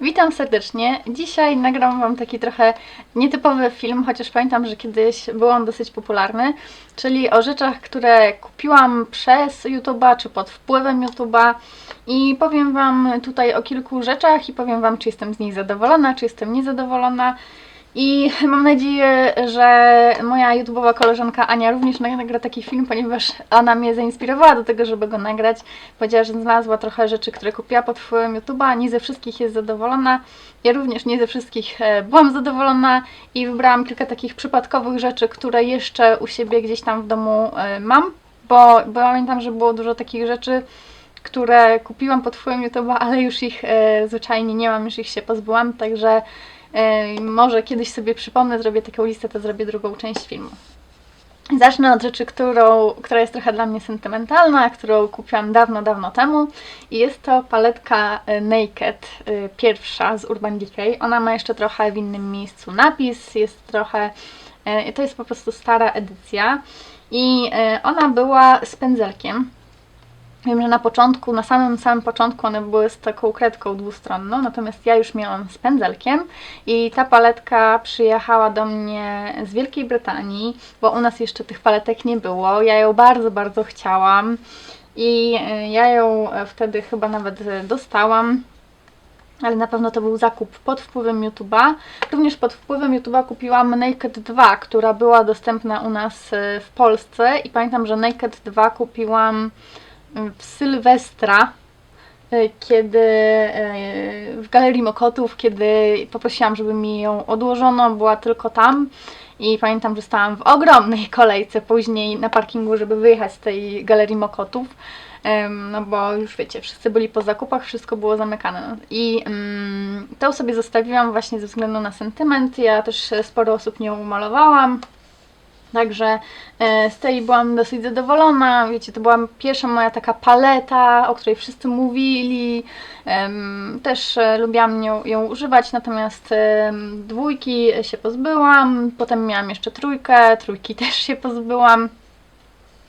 Witam serdecznie. Dzisiaj nagram Wam taki trochę nietypowy film, chociaż pamiętam, że kiedyś był on dosyć popularny, czyli o rzeczach, które kupiłam przez YouTube'a czy pod wpływem YouTube'a i powiem Wam tutaj o kilku rzeczach i powiem Wam, czy jestem z nich zadowolona, czy jestem niezadowolona. I mam nadzieję, że moja YouTube'owa koleżanka Ania również nagra taki film, ponieważ ona mnie zainspirowała do tego, żeby go nagrać. Powiedziała, że znalazła trochę rzeczy, które kupiła pod wpływem YouTube'a, nie ze wszystkich jest zadowolona. Ja również nie ze wszystkich e, byłam zadowolona i wybrałam kilka takich przypadkowych rzeczy, które jeszcze u siebie gdzieś tam w domu e, mam, bo, bo pamiętam, że było dużo takich rzeczy, które kupiłam pod wpływem YouTube'a, ale już ich e, zwyczajnie nie mam, już ich się pozbyłam, także może kiedyś sobie przypomnę, zrobię taką listę, to zrobię drugą część filmu. Zacznę od rzeczy, którą, która jest trochę dla mnie sentymentalna, którą kupiłam dawno, dawno temu. I jest to paletka e, Naked, e, pierwsza z Urban Decay. Ona ma jeszcze trochę w innym miejscu napis, jest trochę... e, To jest po prostu stara edycja. I ona była z pędzelkiem. Wiem, że na początku, na samym samym początku one były z taką kredką dwustronną, natomiast ja już miałam z pędzelkiem i ta paletka przyjechała do mnie z Wielkiej Brytanii, bo u nas jeszcze tych paletek nie było. Ja ją bardzo, bardzo chciałam i e, ja ją e, wtedy chyba nawet e, dostałam. Ale na pewno to był zakup pod wpływem YouTube'a. Również pod wpływem YouTube'a kupiłam Naked 2, która była dostępna u nas e, w Polsce. I pamiętam, że Naked 2 kupiłam w Sylwestra, e, kiedy e, w Galerii Mokotów, kiedy poprosiłam, żeby mi ją odłożono, była tylko tam i pamiętam, że stałam w ogromnej kolejce później na parkingu, żeby wyjechać z tej Galerii Mokotów, no bo już wiecie, wszyscy byli po zakupach, wszystko było zamykane. I mm, to sobie zostawiłam właśnie ze względu na sentyment. Ja też sporo osób nią malowałam. Także e, z tej byłam dosyć zadowolona. Wiecie, to była pierwsza moja taka paleta, o której wszyscy mówili. Też e, lubiłam ją, ją używać, natomiast em, dwójki się pozbyłam. Potem miałam jeszcze trójkę, trójki też się pozbyłam.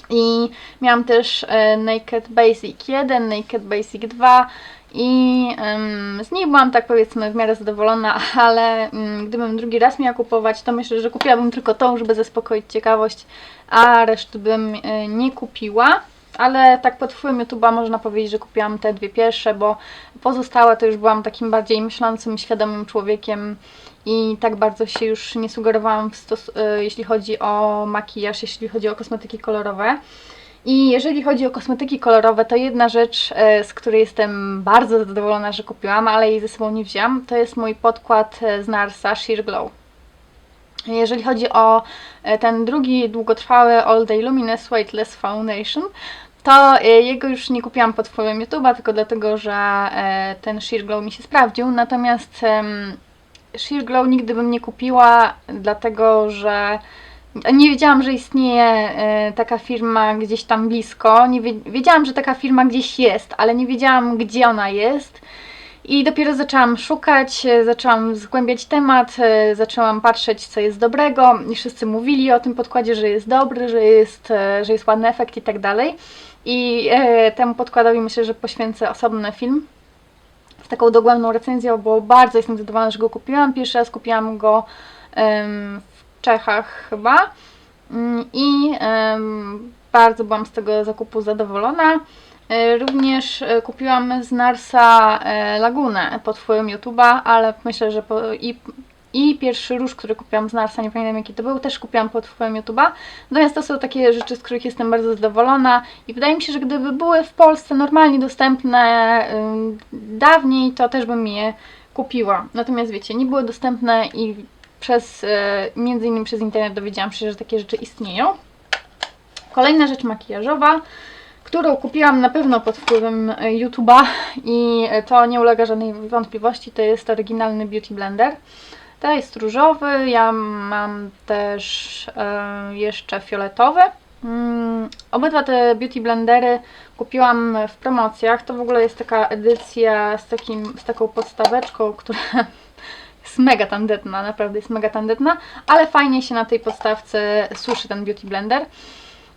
I miałam też e, Naked Basic 1, Naked Basic 2 i em, z niej byłam tak powiedzmy w miarę zadowolona, ale mm, gdybym drugi raz miała kupować, to myślę, że kupiłabym tylko tą, żeby zaspokoić ciekawość, a reszty bym e, nie kupiła. Ale tak pod wpływem YouTube'a można powiedzieć, że kupiłam te dwie pierwsze, bo pozostałe to już byłam takim bardziej myślącym, świadomym człowiekiem i tak bardzo się już nie sugerowałam, e, jeśli chodzi o makijaż, jeśli chodzi o kosmetyki kolorowe. I jeżeli chodzi o kosmetyki kolorowe, to jedna rzecz, e, z której jestem bardzo zadowolona, że kupiłam, ale jej ze sobą nie wzięłam, to jest mój podkład e, z Narsa Sheer Glow. Jeżeli chodzi o e, ten drugi długotrwały All Day Luminous Weightless Foundation, to jego już nie kupiłam pod wpływem YouTube'a, tylko dlatego, że ten Sheer Glow mi się sprawdził. Natomiast Sheer Glow nigdy bym nie kupiła, dlatego że nie wiedziałam, że istnieje e, taka firma gdzieś tam blisko. Nie wie, wiedziałam, że taka firma gdzieś jest, ale nie wiedziałam, gdzie ona jest. I dopiero zaczęłam szukać, e, zaczęłam zgłębiać temat, e, zaczęłam patrzeć, co jest dobrego. I wszyscy mówili o tym podkładzie, że jest dobry, że jest, że jest ładny efekt i tak dalej. I temu podkładowi myślę, że poświęcę osobny film z taką dogłębną recenzją, bo bardzo jestem zadowolona, że go kupiłam. Pierwszy raz kupiłam go w Czechach chyba Mm, i bardzo byłam z tego zakupu zadowolona. E, Również e, kupiłam z Narsa e, Lagunę pod wpływem YouTube'a, ale myślę, że po, i, i pierwszy róż, który kupiłam z Narsa, nie pamiętam jaki to był, też kupiłam pod wpływem YouTube'a. Natomiast to są takie rzeczy, z których jestem bardzo zadowolona i wydaje mi się, że gdyby były w Polsce normalnie dostępne dawniej, to też bym je kupiła. Natomiast wiecie, nie były dostępne i przez, e, między innymi przez internet dowiedziałam się, że takie rzeczy istnieją. Kolejna rzecz makijażowa, którą kupiłam na pewno pod wpływem e, YouTube'a i e, to nie ulega żadnej wątpliwości, to jest oryginalny Beauty Blender. To jest różowy, ja mam też jeszcze fioletowy. Mm, obydwa te Beauty Blendery kupiłam w promocjach. To w ogóle jest taka edycja z, takim, z taką podstaweczką, która jest mega tandetna, naprawdę jest mega tandetna, ale fajnie się na tej podstawce suszy ten Beauty Blender.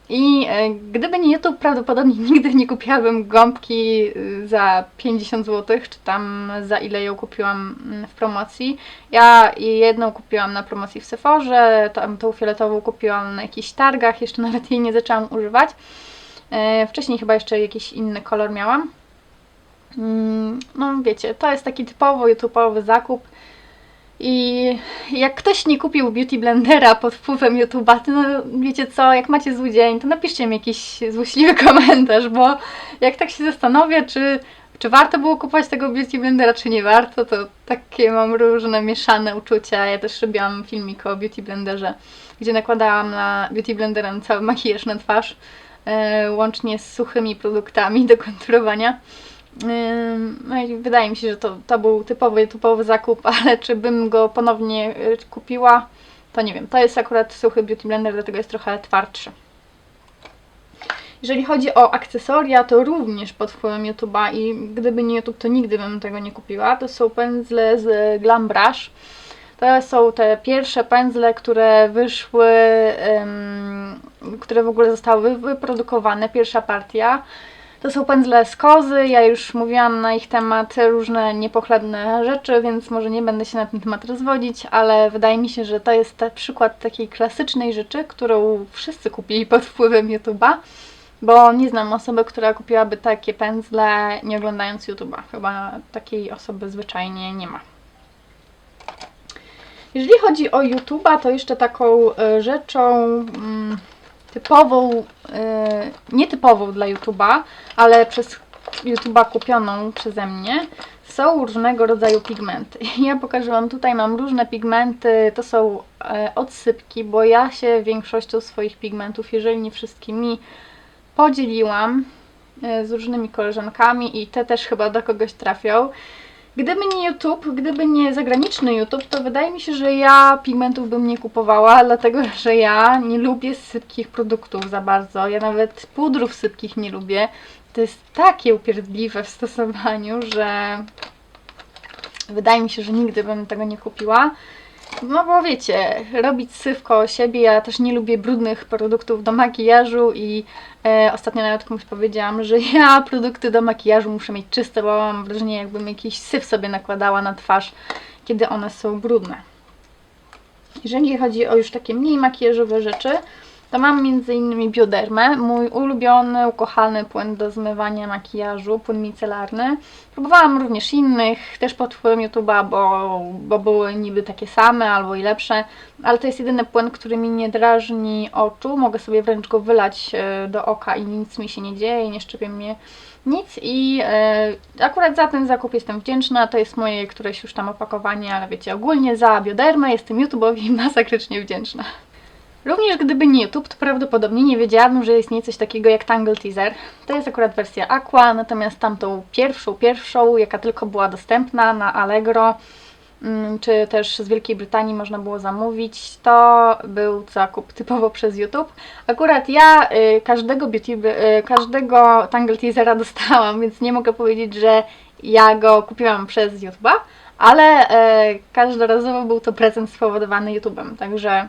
I e, gdyby nie YouTube, prawdopodobnie nigdy nie kupiłabym gąbki y, za 50 zł, czy tam za ile ją kupiłam mm, w promocji. Ja jedną kupiłam na promocji w Sephorze, tam tą fioletową kupiłam na jakichś targach, jeszcze nawet jej nie zaczęłam używać. E, Wcześniej chyba jeszcze jakiś inny kolor miałam. Mm, No wiecie, to jest taki typowo YouTube'owy zakup. I jak ktoś nie kupił Beauty Blendera pod wpływem YouTube'a, to no, wiecie co, jak macie zły dzień, to napiszcie mi jakiś złośliwy komentarz, bo jak tak się zastanowię, czy, czy warto było kupować tego Beauty Blendera, czy nie warto, to takie mam różne mieszane uczucia. Ja też robiłam filmik o Beauty Blenderze, gdzie nakładałam na Beauty Blendera na cały makijaż na twarz, e, łącznie z suchymi produktami do konturowania. No wydaje mi się, że to, to był typowy, typowy zakup, ale czy bym go ponownie y, kupiła, to nie wiem. To jest akurat suchy Beauty Blender, dlatego jest trochę twardszy. Jeżeli chodzi o akcesoria, to również pod wpływem YouTube'a i gdyby nie YouTube, to nigdy bym tego nie kupiła. To są pędzle z Glam Brush. To są te pierwsze pędzle, które wyszły, ym, które w ogóle zostały wyprodukowane, pierwsza partia. To są pędzle z kozy, ja już mówiłam na ich temat różne niepochlebne rzeczy, więc może nie będę się na ten temat rozwodzić, ale wydaje mi się, że to jest przykład takiej klasycznej rzeczy, którą wszyscy kupili pod wpływem YouTube'a, bo nie znam osoby, która kupiłaby takie pędzle nie oglądając YouTube'a. Chyba takiej osoby zwyczajnie nie ma. Jeżeli chodzi o YouTube'a, to jeszcze taką e, rzeczą mm, typową, e, nietypową dla YouTube'a, ale przez YouTube'a kupioną przeze mnie, są różnego rodzaju pigmenty. Ja pokażę Wam tutaj, mam różne pigmenty, to są e, odsypki, bo ja się większością swoich pigmentów, jeżeli nie wszystkimi, podzieliłam e, z różnymi koleżankami i te też chyba do kogoś trafią. Gdyby nie YouTube, gdyby nie zagraniczny YouTube, to wydaje mi się, że ja pigmentów bym nie kupowała, dlatego że ja nie lubię sypkich produktów za bardzo. Ja nawet pudrów sypkich nie lubię. To jest takie upierdliwe w stosowaniu, że wydaje mi się, że nigdy bym tego nie kupiła. No bo wiecie, robić syf koło siebie, ja też nie lubię brudnych produktów do makijażu i e, ostatnio nawet komuś powiedziałam, że ja produkty do makijażu muszę mieć czyste, bo mam wrażenie jakbym jakiś syf sobie nakładała na twarz, kiedy one są brudne. Jeżeli chodzi o już takie mniej makijażowe rzeczy, to mam m.in. biodermę, mój ulubiony, ukochany płyn do zmywania makijażu, płyn micelarny. Próbowałam również innych, też pod wpływem YouTube'a, bo, bo były niby takie same albo i lepsze, ale to jest jedyny płyn, który mi nie drażni oczu. Mogę sobie wręcz go wylać e, do oka i nic mi się nie dzieje, nie szczepie mnie nic i e, akurat za ten zakup jestem wdzięczna. To jest moje któreś już tam opakowanie, ale wiecie, ogólnie za biodermę jestem YouTube'owi masakrycznie wdzięczna. Również gdyby nie YouTube, to prawdopodobnie nie wiedziałabym, że istnieje coś takiego jak Tangle Teaser. To jest akurat wersja Aqua, natomiast tamtą pierwszą, pierwszą, jaka tylko była dostępna na Allegro, mm, czy też z Wielkiej Brytanii można było zamówić, to był zakup typowo przez YouTube. Akurat ja y, każdego beauty, y, każdego Tangle Teasera dostałam, więc nie mogę powiedzieć, że ja go kupiłam przez YouTube'a, ale y, każdorazowo był to prezent spowodowany YouTube'em, także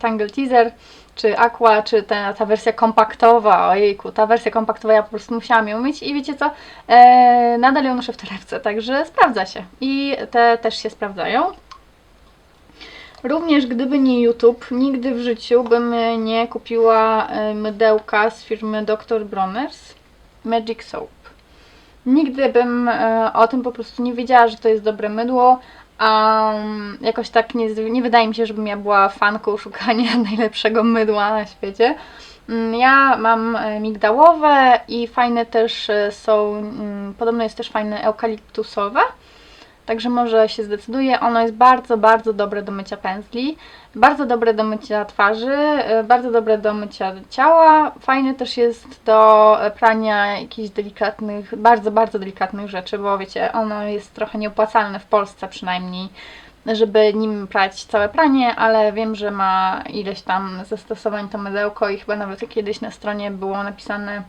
Tangle Teaser, czy Aqua, czy ta, ta wersja kompaktowa, ojejku, ta wersja kompaktowa ja po prostu musiałam ją mieć i wiecie co, e, nadal ją noszę w torebce, także sprawdza się i te też się sprawdzają. Również gdyby nie YouTube, nigdy w życiu bym nie kupiła e, mydełka z firmy Dr. Bronner's Magic Soap. Nigdy bym e, o tym po prostu nie wiedziała, że to jest dobre mydło, um, jakoś tak nie, nie wydaje mi się, żebym ja była fanką szukania najlepszego mydła na świecie. Mm, Ja mam e, migdałowe i fajne też e, są, mm, podobno jest też fajne eukaliptusowe. Także może się zdecyduje. Ono jest bardzo, bardzo dobre do mycia pędzli, bardzo dobre do mycia twarzy, e, bardzo dobre do mycia ciała. Fajne też jest do e, prania jakichś delikatnych, bardzo, bardzo delikatnych rzeczy, bo wiecie, ono jest trochę nieopłacalne w Polsce przynajmniej, żeby nim prać całe pranie, ale wiem, że ma ileś tam zastosowań to mydełko i chyba nawet kiedyś na stronie było napisane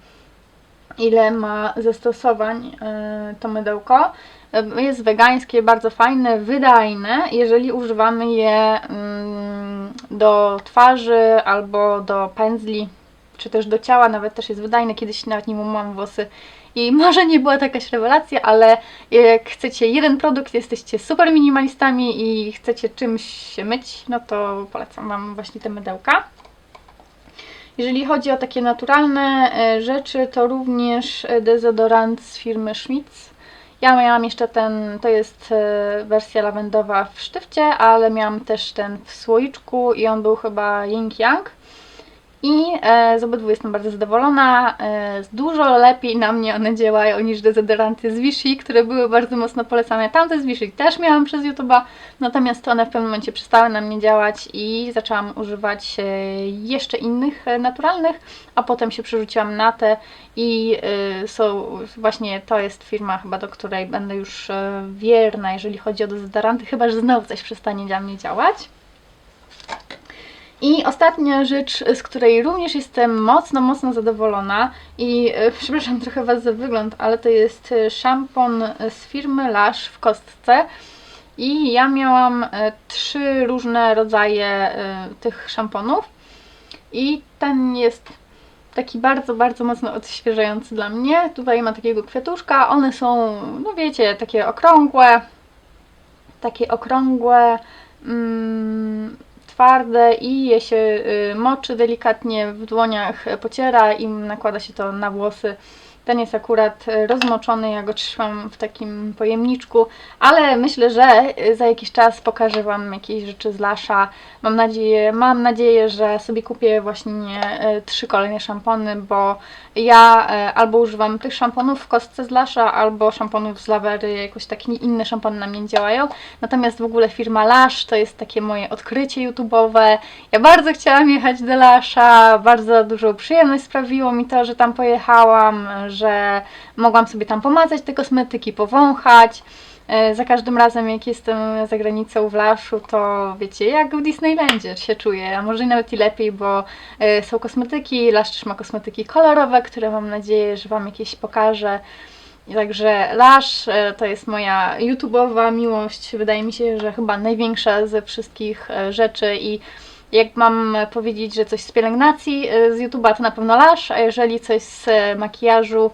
ile ma zastosowań e, to mydełko. E, Jest wegańskie, bardzo fajne, wydajne, jeżeli używamy je mm, do twarzy albo do pędzli, czy też do ciała, nawet też jest wydajny. Kiedyś nawet nim umyłam włosy i może nie była jakaś rewelacja, ale jak chcecie jeden produkt, jesteście super minimalistami i chcecie czymś się myć, no to polecam Wam właśnie te mydełka. Jeżeli chodzi o takie naturalne e, rzeczy, to również e, dezodorant z firmy Schmitz. Ja miałam jeszcze ten, to jest e, wersja lawendowa w sztywcie, ale miałam też ten w słoiczku i on był chyba Ying Yang. I e, z obydwu jestem bardzo zadowolona. E, dużo lepiej na mnie one działają niż dezodoranty z Vichy, które były bardzo mocno polecane. Tamte z Vichy też miałam przez YouTube'a, natomiast one w pewnym momencie przestały na mnie działać i zaczęłam używać e, jeszcze innych e, naturalnych, a potem się przerzuciłam na te i e, są właśnie to jest firma chyba, do której będę już e, wierna, jeżeli chodzi o dezodoranty, chyba że znowu coś przestanie dla mnie działać. I ostatnia rzecz, z której również jestem mocno, mocno zadowolona i e, przepraszam trochę Was za wygląd, ale to jest e, szampon z firmy Lush w kostce. I ja miałam e, trzy różne rodzaje e, tych szamponów i ten jest taki bardzo, bardzo mocno odświeżający dla mnie. Tutaj ma takiego kwiatuszka, one są, no wiecie, takie okrągłe, takie okrągłe, mm, twarde i je się y, moczy delikatnie w dłoniach, y, pociera i nakłada się to na włosy. Ten jest akurat y, rozmoczony, ja go trzymam w takim pojemniczku, ale myślę, że y, za jakiś czas pokażę Wam jakieś rzeczy z Lasza. Mam nadzieję, mam nadzieję, że sobie kupię właśnie y, trzy kolejne szampony, bo ja albo używam tych szamponów w kostce z Lasza, albo szamponów z Lawery, jakoś takie inne szampony na mnie nie działają. Natomiast w ogóle firma Lush to jest takie moje odkrycie YouTube'owe. Ja bardzo chciałam jechać do Lasza, bardzo dużą przyjemność sprawiło mi to, że tam pojechałam, że mogłam sobie tam pomacać te kosmetyki, powąchać. E, Za każdym razem, jak jestem za granicą w Laszu, to wiecie, jak w Disneylandzie się czuję, a może nawet i lepiej, bo e, są kosmetyki, Lasz ma kosmetyki kolorowe, które mam nadzieję, że Wam jakieś pokażę. Także Lash e, to jest moja YouTube'owa miłość. Wydaje mi się, że chyba największa ze wszystkich rzeczy i jak mam powiedzieć, że coś z pielęgnacji e, z YouTube'a, to na pewno Lash, a jeżeli coś z e, makijażu,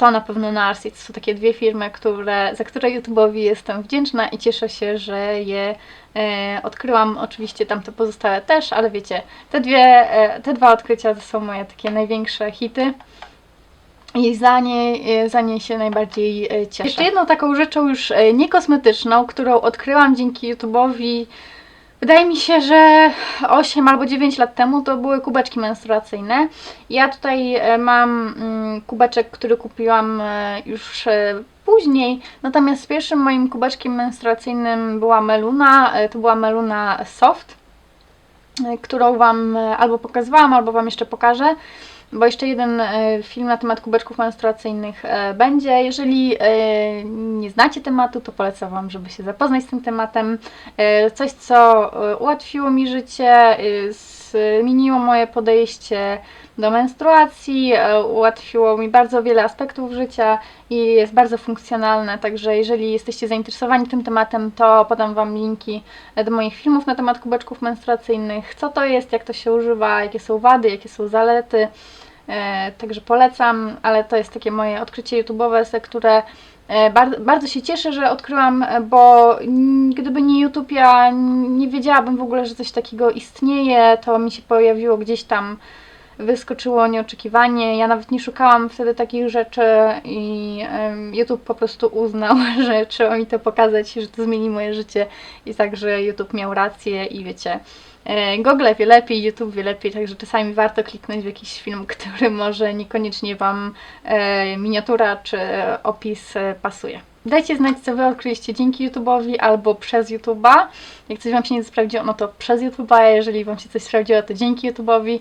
to na pewno Narsi. To są takie dwie firmy, które, za które YouTube'owi jestem wdzięczna i cieszę się, że je e, odkryłam. Oczywiście tamte pozostałe też, ale wiecie, te dwie, e, te dwa odkrycia to są moje takie największe hity. I za nie, za nie się najbardziej e, cieszę. Jeszcze jedną taką rzeczą już e, niekosmetyczną, którą odkryłam dzięki YouTube'owi, wydaje mi się, że 8 albo 9 lat temu to były kubeczki menstruacyjne. Ja tutaj e, mam mm, kubeczek, który kupiłam e, już e, później, natomiast pierwszym moim kubeczkiem menstruacyjnym była Meluna, to była Meluna Soft którą Wam albo pokazywałam, albo Wam jeszcze pokażę, bo jeszcze jeden e, film na temat kubeczków menstruacyjnych e, będzie. Jeżeli e, nie znacie tematu, to polecam Wam, żeby się zapoznać z tym tematem. Coś, co ułatwiło mi życie, zmieniło moje podejście do menstruacji, ułatwiło mi bardzo wiele aspektów życia i jest bardzo funkcjonalne, także jeżeli jesteście zainteresowani tym tematem, to podam Wam linki do moich filmów na temat kubeczków menstruacyjnych, co to jest, jak to się używa, jakie są wady, jakie są zalety, także polecam, ale to jest takie moje odkrycie YouTube'owe, które e, bar- bardzo się cieszę, że odkryłam, e, bo gdyby nie YouTube, ja nie wiedziałabym w ogóle, że coś takiego istnieje, to mi się pojawiło gdzieś tam wyskoczyło nieoczekiwanie. Ja nawet nie szukałam wtedy takich rzeczy i YouTube po prostu uznał, że trzeba mi to pokazać, że to zmieni moje życie i także YouTube miał rację i wiecie, e, Google wie lepiej, YouTube wie lepiej, także czasami warto kliknąć w jakiś film, który może niekoniecznie Wam e, miniatura czy opis e, pasuje. Dajcie znać, co Wy odkryliście dzięki YouTube'owi albo przez YouTube'a. Jak coś Wam się nie sprawdziło, no to przez YouTube'a, jeżeli Wam się coś sprawdziło, to dzięki YouTube'owi.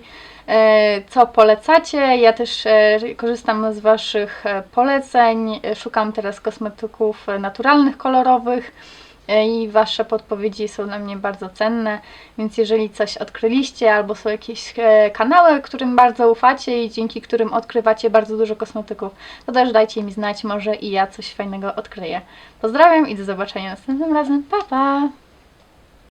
E, Co polecacie? Ja też e, korzystam z Waszych e, poleceń. E, Szukam teraz kosmetyków e, naturalnych, kolorowych e, i Wasze podpowiedzi są dla mnie bardzo cenne, więc jeżeli coś odkryliście albo są jakieś e, kanały, którym bardzo ufacie i dzięki którym odkrywacie bardzo dużo kosmetyków, to też dajcie mi znać, może i ja coś fajnego odkryję. Pozdrawiam i do zobaczenia następnym razem. Pa, pa!